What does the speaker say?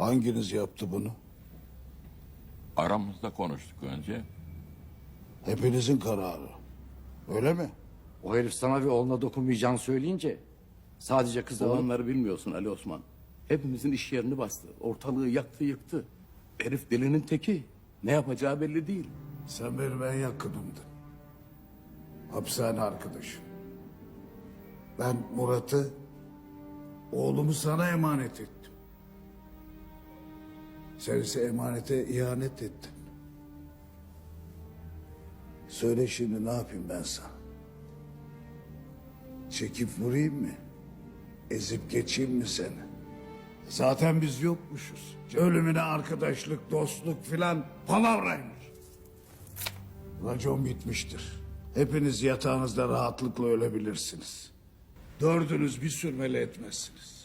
Hanginiz yaptı bunu? Aramızda konuştuk önce. Hepinizin kararı. Öyle mi? O herif sana ve oğluna dokunmayacağını söyleyince sadece kızı alıp Olanları bilmiyorsun Ali Osman. Hepimizin iş yerini bastı. Ortalığı yaktı yıktı. Herif delinin teki. Ne yapacağı belli değil. Sen benim en yakınımdın. Hapishane arkadaşım. Ben Murat'ı, oğlumu sana emanet ettim. Sen ise emanete ihanet ettin. Söyle şimdi ne yapayım ben sana? Çekip vurayım mı? Ezip geçeyim mi seni? Zaten biz yokmuşuz. Ölümüne arkadaşlık, dostluk filan palavraymış. Racon bitmiştir. Hepiniz yatağınızda rahatlıkla ölebilirsiniz. Dördünüz bir sürmeli etmezsiniz.